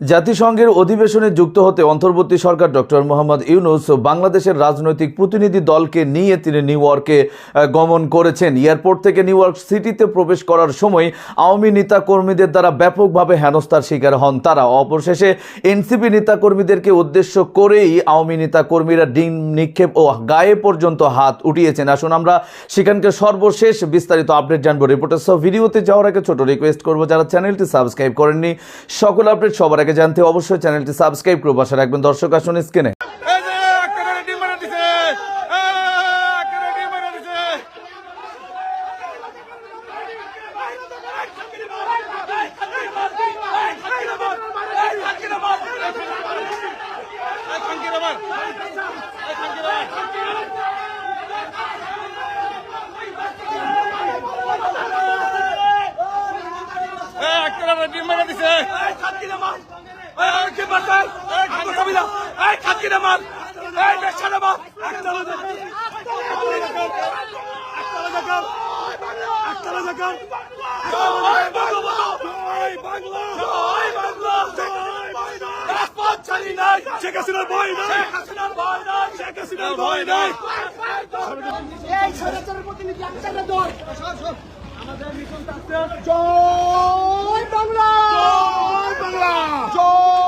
জাতিসংঘের অধিবেশনে যুক্ত হতে অন্তর্বর্তী সরকার ডক্টর মোহাম্মদ ইউনুস বাংলাদেশের রাজনৈতিক প্রতিনিধি দলকে নিয়ে তিনি নিউ ইয়র্কে গমন করেছেন। এয়ারপোর্ট থেকে নিউ ইয়র্ক সিটিতে প্রবেশ করার সময় আওয়ামী নেতা কর্মীদের দ্বারা ব্যাপকভাবে হেনস্থার শিকার হন তারা। অবশেষে এনসিপি নেতা কর্মীদেরকে উদ্দেশ্য করেই আওয়ামী নেতা কর্মীরা ডিম নিক্ষেপ ও গায়ে পর্যন্ত হাত উঠিয়েছেন। আসুন আমরা সেখানকার সর্বশেষ বিস্তারিত আপডেট জানব। রিপোর্টার সব ভিডিওতে যাওয়ার আগে ছোট রিকোয়েস্ট করব। যারা চ্যানেলটি সাবস্ক্রাইব করেননি, সকল আপডেট সবার জানতে অবশ্যই চ্যানেলটি সাবস্ক্রাইব করব আশা রাখবেন দর্শক আসুন স্ক্রিনে। বেশিরামাল চালি নাই। শেখ হাসিনার ভয় নাই। ভয় নাই। শেখ ভয় নাই। এই সরকারের প্রতিনিধি আচ্ছা, একসাথে দল। আমাদের মিশন জয় বাংলা। জয় বাংলা। জয়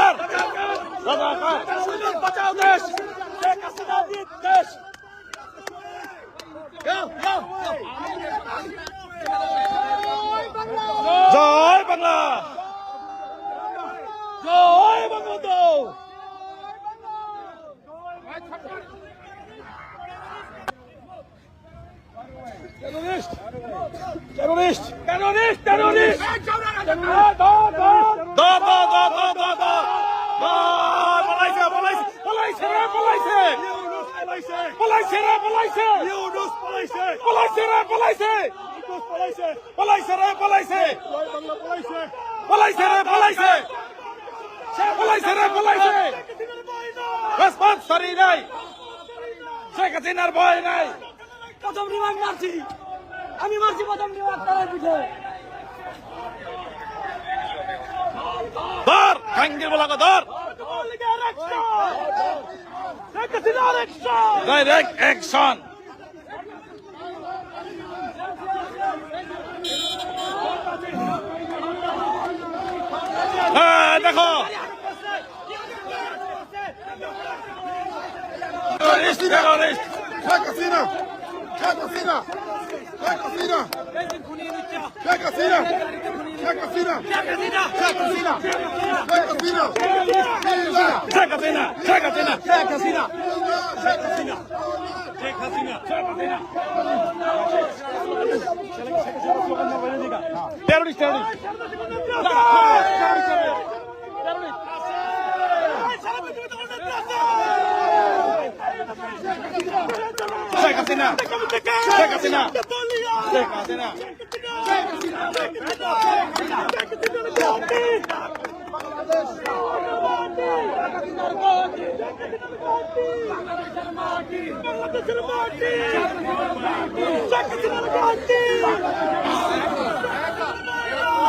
সরি নাই শেখ হাসিনার ভয় নাই প্রথম রিমান্ড মারছি। আমি মারছি, প্রথম রিমান্ড তারা পিঠে। ধর! কাঙ্গির বলাকে ধর! ডাইরেক্ট অ্যাকশন দেখো! Sheikh Hasina Sheikh Hasina Sheikh Hasina Check Casino! Check Casino! Check Casino! Check Casino! Check Casino! Check Casino! Sheikh Hasina Sheikh Hasina Sheikh Hasina Sheikh Hasina Sheikh Hasina Sheikh Hasina terrorist Hasina Sheikh Hasina Sheikh Hasina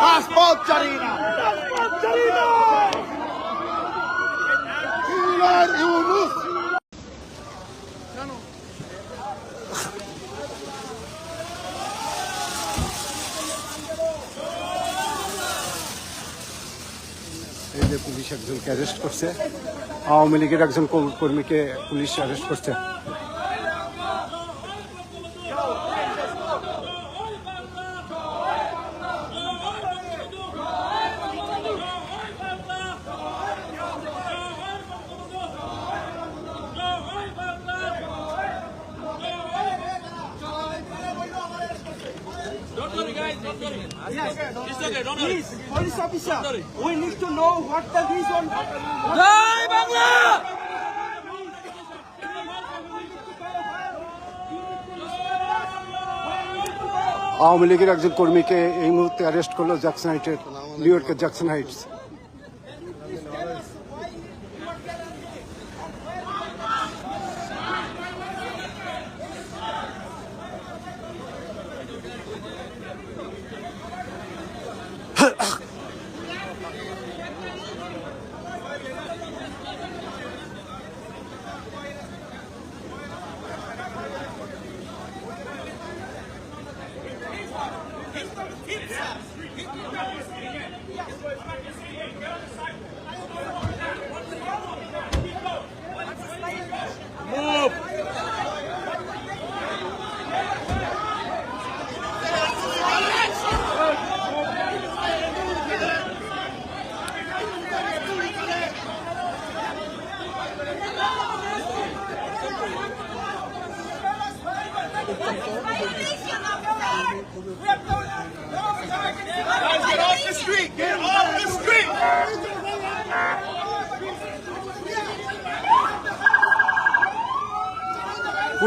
রাজপথ চারি না রাজপথ চারি না ইউনুস একজনকে arrest করছে। আওয়ামী লীগের একজন কর- কর্মীকে পুলিশ অ্যারেস্ট করছে। Please, police officer, we need to know what the reason. জয় বাংলা আওয়ামী লীগের একজন কর্মীকে এই মুহূর্তে অ্যারেস্ট করল জ্যাকসন হাইটের নিউ ইয়র্কের জ্যাকসন হাইটস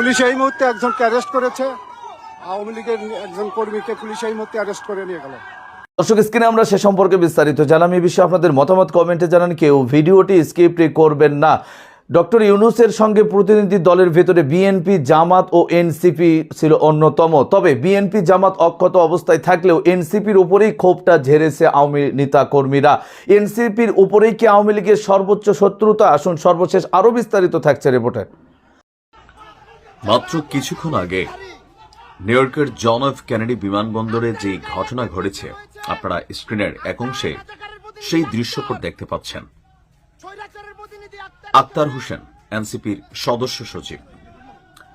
পুলিশ এই মুহূর্তে একজনকে অ্যারেস্ট করেছে। আওয়ামী লীগের একজন কর্মীকে পুলিশ এই মুহূর্তে অ্যারেস্ট করে নিয়ে গেল। দর্শক, স্ক্রিনে আমরা সে সম্পর্কে বিস্তারিত জানাম। এই বিষয়ে আপনাদের মতামত কমেন্টে জানান কেউ। ভিডিওটি স্কিপ করবেন না। ডক্টর ইউনুসের সঙ্গে প্রতিনিধি দলের ভেতরে বিএনপি জামাত ও এনসিপি ছিল অন্যতম। তবে বিএনপি জামাত অক্ষত অবস্থায় থাকলেও এনসিপির উপরেই ক্ষোভটা ঝেড়েছে আওয়ামী নেতা কর্মীরা এনসিপির উপরেই কি আওয়ামী লীগের সর্বোচ্চ শত্রুতা? আসুন সর্বশেষ আরও বিস্তারিত থাকছে রিপোর্টে মাত্র কিছুক্ষণ আগে নিউ ইয়র্কের জন এফ কেনেডি বিমানবন্দরে যে ঘটনা ঘটেছে, আপনারা স্ক্রিনের এক অংশে সেই দৃশ্যপট দেখতে পাচ্ছেন। আক্তার হোসেন, এনসিপির সদস্য সচিব।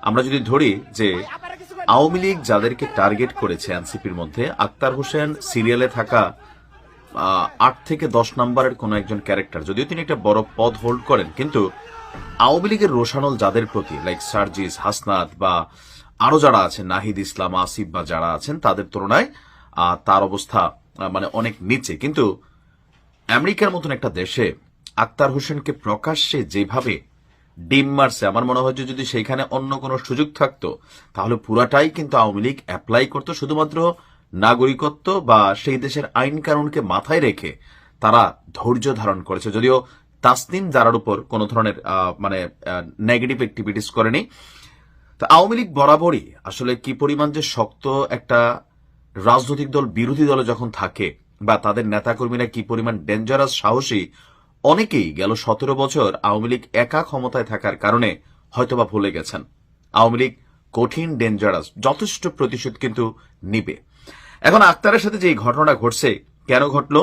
আমরা যদি ধরি যে আওয়ামী লীগ যাদেরকে টার্গেট করেছে এনসিপির মধ্যে, আক্তার হোসেন সিরিয়ালে থাকা আট থেকে দশ নম্বরের কোন একজন ক্যারেক্টার, যদিও তিনি একটা বড় পদ হোল্ড করেন, কিন্তু আওয়ামী লীগের রোশানল যাদের প্রতি লাইক সার্জিস, হাসনাত বা আরও যারা আছেন, নাহিদ ইসলাম, আসিফ বা যারা আছেন, তাদের তুলনায় তার অবস্থা মানে অনেক নিচে। কিন্তু আমেরিকার মতন একটা দেশে আক্তার হোসেনকে প্রকাশ্যে যেভাবে ডিম মারছে, আমার মনে হয় যে যদি সেইখানে অন্য কোনো সুযোগ থাকতো, তাহলে পুরাটাই কিন্তু আওয়ামী লীগ অ্যাপ্লাই করতো। শুধুমাত্র নাগরিকত্ব বা সেই দেশের আইন কানুনকে মাথায় রেখে তারা ধৈর্য ধারণ করেছে। যদিও তাসনিম জারার উপর কোনো ধরনের মানে নেগেটিভ অ্যাক্টিভিটিস করেনি। তো আওয়ামী লীগ বরাবরই আসলে কি পরিমাণ যে শক্ত একটা রাজনৈতিক দল, বিরোধী দলে যখন থাকে বা তাদের নেতাকর্মীরা কি পরিমাণ ডেঞ্জারাস সাহসী, অনেকেই গেল সতেরো বছর আওয়ামী লীগ একা ক্ষমতায় থাকার কারণে হয়তোবা ভুলে গেছেন। আওয়ামী লীগ কঠিন ডেঞ্জারাস যথেষ্ট প্রতিশোধ কিন্তু নিবে। এখন আক্তারের সাথে যে এই ঘটনা ঘটছে, কেন ঘটলো?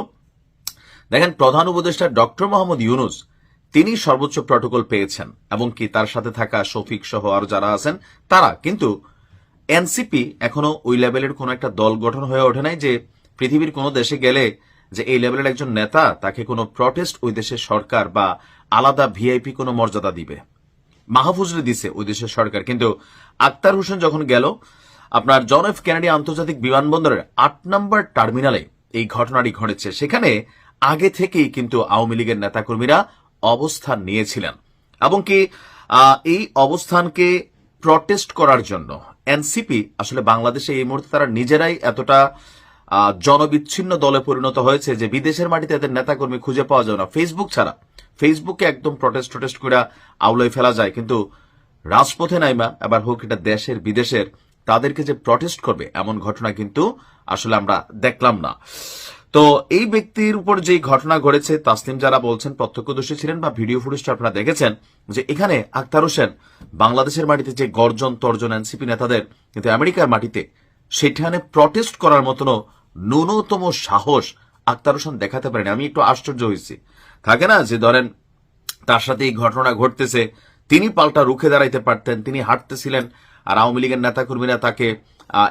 দেখেন, প্রধান উপদেষ্টা ডক্টর মোহাম্মদ ইউনুস, তিনি সর্বোচ্চ প্রটোকল পেয়েছেন এবং কি তার সাথে থাকা শফিক সহ আরও যারা আছেন, তারা, কিন্তু এনসিপি এখনও ওই লেভেলের কোন একটা দল গঠন হয়ে ওঠে নাই যে পৃথিবীর কোন দেশে গেলে যে এই লেভেলের একজন নেতা তাকে কোনো প্রটেস্ট ওই দেশের সরকার বা আলাদা ভিআইপি কোনো মর্যাদা দিবে। মাহফুজরে দিছে ওই দেশের সরকার। কিন্তু আক্তার হোসেন যখন গেল, আপনার জন এফ কেনেডি আন্তর্জাতিক বিমানবন্দরের আট নম্বর টার্মিনালে এই ঘটনাটি ঘটেছে। সেখানে আগে থেকেই কিন্তু আওয়ামী লীগের নেতাকর্মীরা অবস্থান নিয়েছিলেন। এবং কি এই অবস্থানকে প্রটেস্ট করার জন্য এনসিপি আসলে বাংলাদেশে এই মুহূর্তে তারা নিজেরাই এতটা জনবিচ্ছিন্ন দলে পরিণত হয়েছে যে বিদেশের মাটিতে এদের নেতাকর্মী খুঁজে পাওয়া যায় না। ফেসবুক ছাড়া ফেসবুকে একদম প্রটেস্ট টটেস্ট করে আউলাই ফেলা যায়। কিন্তু রাজপথে নাইমা এবার হোক এটা দেশের বিদেশের, তাদেরকে যে প্রটেস্ট করবে এমন ঘটনা কিন্তু আসলে আমরা দেখলাম না। তো এই ব্যক্তির উপর যে ঘটনা ঘটেছে, তাসলিম যারা বলছেন, প্রত্যক্ষদর্শী ছিলেন বা ভিডিও ফুটেজটা আপনারা দেখেছেন, যে এখানে আক্তার হোসেন বাংলাদেশের মাটিতে যে গর্জন তর্জন এনসিপি নেতাদের, কিন্তু আমেরিকার মাটিতে সেখানে প্রটেস্ট করার মতনও ন্যূনতম সাহস আক্তার হোসেন দেখাতে পারেনি। আমি একটু আশ্চর্য হয়েছি। থাকে না যে ধরেন তার সাথে এই ঘটনা ঘটতেছে, তিনি পাল্টা রুখে দাঁড়াইতে পারতেন, তিনি হাঁটতেছিলেন, আর আওয়ামী লীগের নেতাকর্মীরা তাকে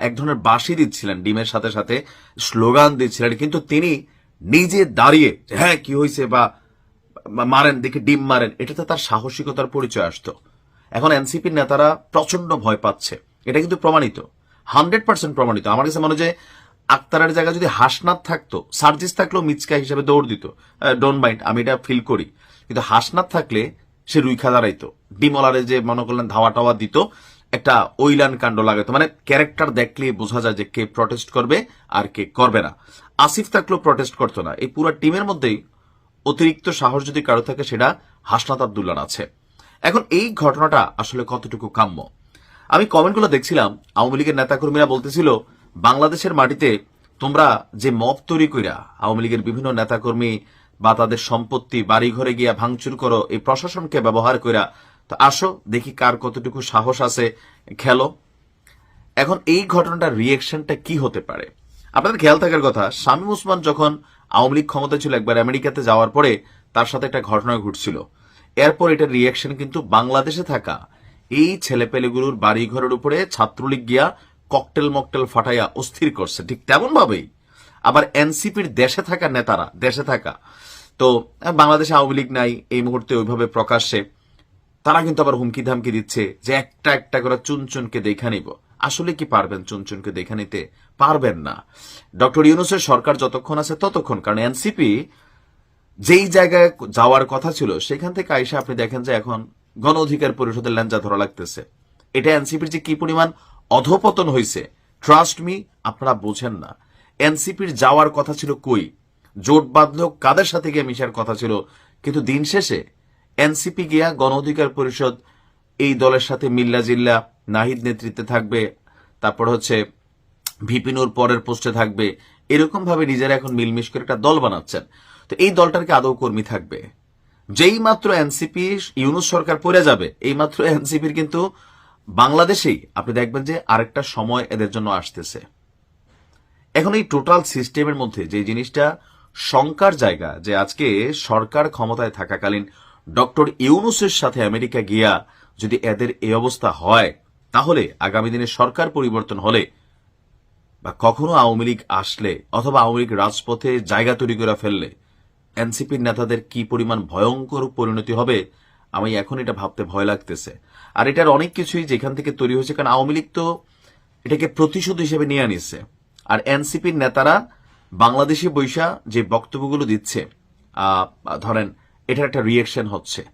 এক ধরনের বাসি দিচ্ছিলেন, ডিমের সাথে সাথে স্লোগান দিচ্ছিলেন, কিন্তু তিনি নিজে দাঁড়িয়ে হ্যাঁ কি হয়েছে বা মারেন, দেখে ডিম মারেন, এটাতে তার সাহসিকতার পরিচয় আসতো। এখন এনসিপির নেতারা প্রচণ্ড ভয় পাচ্ছে। এটা কিন্তু প্রমাণিত, হান্ড্রেড পার্সেন্ট প্রমাণিত। আমার কাছে মনে হয় যে আক্তারের জায়গায় যদি হাসনাথ থাকতো, সার্জিস থাকলেও মিচকা হিসেবে দৌড় দিত। ডোন্ট মাইন্ড আমি এটা ফিল করি। কিন্তু হাসনাথ থাকলে সে রুইখা দাঁড়াইতো। ডিমলারে যে মনে করলেন ধাওয়া টাওয়া দিত একটা ওইলান কাণ্ড লাগাতো মানে ক্যারেক্টার দেখলে বোঝা যায় যে কে প্রটেস্ট করবে আর কে করবে না। আসিফ থাকলেও প্রটেস্ট করতো না। এই পুরো টিমের মধ্যেই অতিরিক্ত সাহস যদি কারও থাকে, সেটা হাসনাত আবদুল্লার আছে। এখন এই ঘটনাটা আসলে কতটুকু কাম্য? আমি কমেন্টগুলো দেখছিলাম, আওয়ামী লীগের নেতাকর্মীরা বলতেছিল, বাংলাদেশের মাটিতে তোমরা যে মব তৈরি কইরা আওয়ামী লীগের বিভিন্ন নেতাকর্মী বা তাদের সম্পত্তি বাড়ি ঘরে গিয়া ভাঙচুর করো, এই প্রশাসনকে ব্যবহার কইরা তো আসো, দেখি কার কতটুকু সাহস আছে, খেলো। এখন এই ঘটনাটার রিয়েকশনটা কি হতে পারে? আপনাদের খেয়াল থাকার কথা, শামীম উসমান যখন আওয়ামী লীগ ক্ষমতা ছিল একবার আমেরিকাতে যাওয়ার পরে, তার সাথে একটা ঘটনা ঘটছিল। এরপর এটার রিয়েকশন কিন্তু বাংলাদেশে থাকা এই ছেলেপেলেগুলোর বাড়ি ঘরের উপরে ছাত্রলীগ গিয়া ককটেল মকটেল ফাটাইয়া অস্থির করছে, ঠিক তেমন ভাবেই আবার এনসিপির দেশে থাকা নেতারা, দেশে থাকা। তো, বাংলাদেশে আওয়ামী লীগ নাই, এই মুহূর্তে ওইভাবে প্রকাশ্যে। তারা কিন্তু আবার হুমকি ধামকি দিচ্ছে যে একটা একটা করে চুনচুনকে দেখা নিব। আসলে কি পারবেন চুনচুনকে দেখা নিতে? পারবেন না। ডক্টর ইউনুসের সরকার যতক্ষণ আছে ততক্ষণ, কারণ এনসিপি যেই জায়গায় যাওয়ার কথা ছিল, সেখান থেকে আইসা আপনি দেখেন যে এখন গণ অধিকার পরিষদের ল্যাঞ্জা ধরা লাগতেছে। এটা এনসিপির যে কি পরিমাণ অধপতন হয়েছে ট্রাস্ট মি আপনারা বোঝেন না। এনসিপির যাওয়ার কথা ছিল কই? জোট বাঁধলেও কাদের সাথে গিয়ে মিশার কথা ছিল? কিন্তু দিন শেষে এনসিপি গিয়া গণ অধিকার পরিষদ এই দলের সাথে মিল্লা জিল্লা নাহিদ নেতৃত্বে থাকবে, তারপর হচ্ছে ভিপিনুর পরের পোস্টে থাকবে। এরকম ভাবে নিজেরা এখন মিলমিশ করে একটা দল বানাচ্ছেন। তো এই দলটার কি আদৌ কর্মী থাকবে? যেই মাত্র এনসিপি ইউনুস সরকার পড়ে যাবে, এই মাত্র এনসিপির কিন্তু বাংলাদেশেই আপনি দেখবেন যে আরেকটা সময় এদের জন্য আসতেছে। এখন এই টোটাল সিস্টেমের মধ্যে যে জিনিসটা শঙ্কার জায়গা, যে আজকে সরকার ক্ষমতায় থাকাকালীন ডক্টর ইউনুসের সাথে আমেরিকা গিয়া যদি এদের এই অবস্থা হয়, তাহলে আগামী দিনে সরকার পরিবর্তন হলে বা কখনো আওয়ামী লীগ আসলে অথবা আওয়ামী লীগ রাজপথে জায়গা তৈরি করে ফেললে এনসিপির নেতাদের কি পরিমাণ ভয়ঙ্কর পরিণতি হবে, আমি এখন এটা ভাবতে ভয় লাগতেছে। আর এটার অনেক কিছুই যেখান থেকে তৈরি হয়েছে, কারণ আওয়ামী লীগ তো এটাকে প্রতিশোধ হিসেবে নিয়ে আনিছে। আর এনসিপির নেতারা বাংলাদেশি বৈশা যে বক্তব্যগুলো দিচ্ছে ধরেন এটার একটা রিয়েকশন হচ্ছে।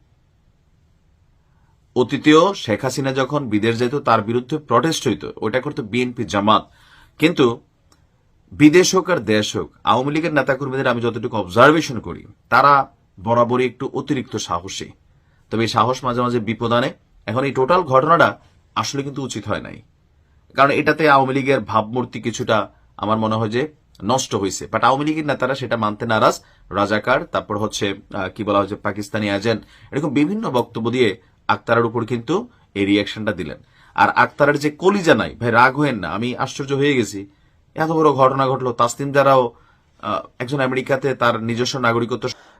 অতীতেও শেখ হাসিনা যখন বিদেশ যেত, তার বিরুদ্ধে প্রটেস্ট হইতো। ওটা করতো বিএনপি জামাত। কিন্তু বিদেশ হোক আর দেশ হোক, আওয়ামী লীগের নেতাকর্মীদের আমি যতটুকু অবজারভেশন করি, তারা বরাবরই একটু অতিরিক্ত সাহসী। তবে এই সাহস মাঝে মাঝে বিপদ আনে। এখন এই টোটাল ঘটনাটা আসলে কিন্তু উচিত হয় নাই। কারণ এটাতে আওয়ামী লীগের ভাবমূর্তি কিছুটা, আমার মনে হয় যে নষ্ট হয়েছে বাট আওয়ামী লীগের নেতারা সেটা মানতে নারাজ। রাজাকার, তারপর হচ্ছে কি বলা হচ্ছে পাকিস্তানি এজেন্ট এরকম বিভিন্ন বক্তব্য দিয়ে আক্তারের উপর কিন্তু এই রিয়াকশনটা দিলেন। আর আক্তারের যে কলিজা নাই, ভাই, রাগ হয়েন না। আমি আশ্চর্য হয়ে গেছি। এত বড় ঘটনা ঘটলো। তাসতিন দ্বারাও একজন আমেরিকাতে তার নিজস্ব নাগরিকত্ব